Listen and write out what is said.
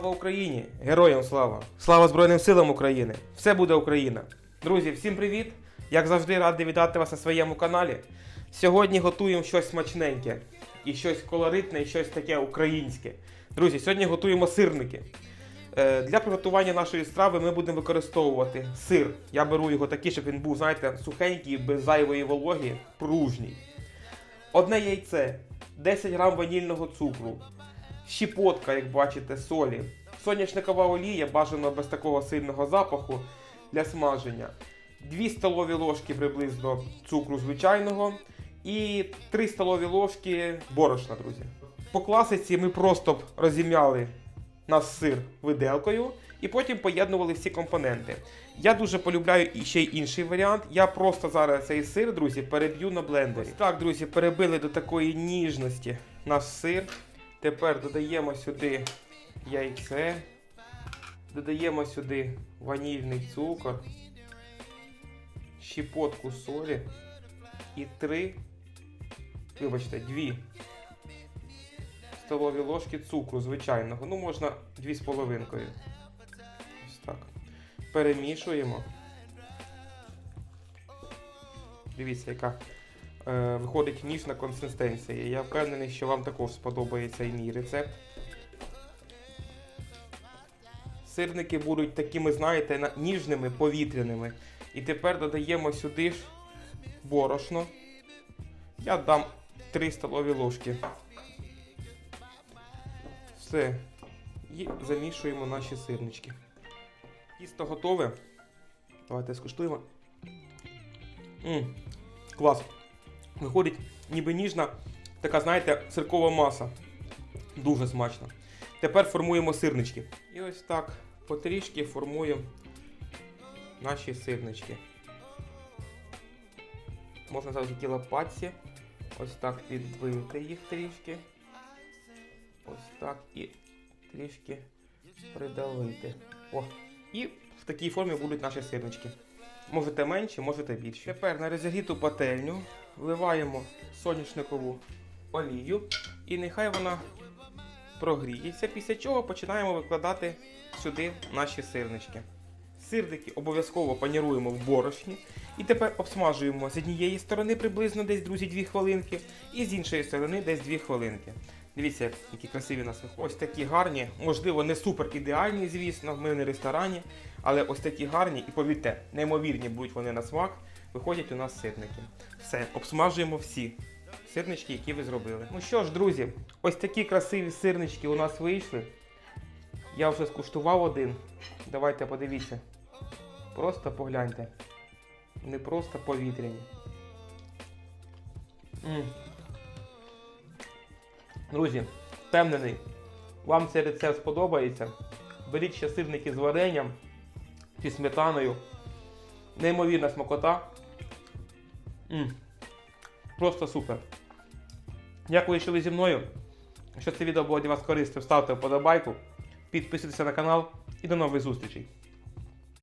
Україні! Героям слава! Слава Збройним силам України! Все буде Україна! Друзі, всім привіт! Як завжди, радий вітати вас на своєму каналі. Сьогодні готуємо щось смачненьке і щось колоритне, і щось таке українське. Друзі, сьогодні готуємо сирники. Е, Для приготування нашої страви ми будемо використовувати сир. Я беру його такий, щоб він був, знаєте, сухенький, без зайвої вологи, пружній. Одне яйце, 10 грам ванільного цукру, щепотка, як бачите, солі, соняшникова олія, бажано без такого сильного запаху для смаження, 2 столові ложки приблизно цукру звичайного і 3 столові ложки борошна, друзі. По класиці ми просто розім'яли наш сир виделкою і потім поєднували всі компоненти. Я дуже полюбляю ще й інший варіант. Я просто зараз цей сир, друзі, переб'ю на блендері. Так, друзі, перебили до такої ніжності наш сир. Тепер додаємо сюди яйце, додаємо сюди ванільний цукор, щепотку солі і три, вибачте, дві столові ложки цукру звичайного. Ну, можна дві з половинкою. Ось так. Перемішуємо. Дивіться, яка виходить ніжна консистенція. Я впевнений, що вам також сподобається і мій рецепт. Сирники будуть такими, знаєте, ніжними, повітряними. І тепер додаємо сюди ж борошно. Я дам 3 столові ложки. Все. І замішуємо наші сирнички. Тісто готове. Давайте скуштуємо. М, клас. Виходить ніби ніжна, така, знаєте, сиркова маса. Дуже смачно. Тепер формуємо сирнички. І ось так потрішки формуємо наші сирнички. Можна завдяки лопатці. Ось так підбити їх трішки. Ось так і трішки придавити. О, і в такій формі будуть наші сирнички. Можете менші, можете більші. Тепер на розігріту пательню вливаємо соняшникову олію і нехай вона прогріється, після чого починаємо викладати сюди наші сирнички. Сирники обов'язково паніруємо в борошні і тепер обсмажуємо з однієї сторони приблизно десь, друзі, 2 хвилинки, і з іншої сторони десь 2 хвилинки. Дивіться, які красиві нас виходять. Ось такі гарні, можливо, не супер ідеальні, звісно, ми не ресторані, але ось такі гарні і повірте, неймовірні будуть вони на смак. Виходять у нас сирники. Все, обсмажуємо всі сирнички, які ви зробили. Ну що ж, друзі, ось такі красиві сирнички у нас вийшли. Я вже скуштував один. Давайте подивіться. Просто погляньте. Не просто повітряні. М. Друзі, впевнений, вам цей рецепт сподобається. Беріть ще сирники з варенням зі сметаною. Неймовірна смакота. Просто супер. Дякую, що ви зі мною. Якщо це відео було для вас корисним, ставте вподобайку, підписуйтесь на канал і до нових зустрічей.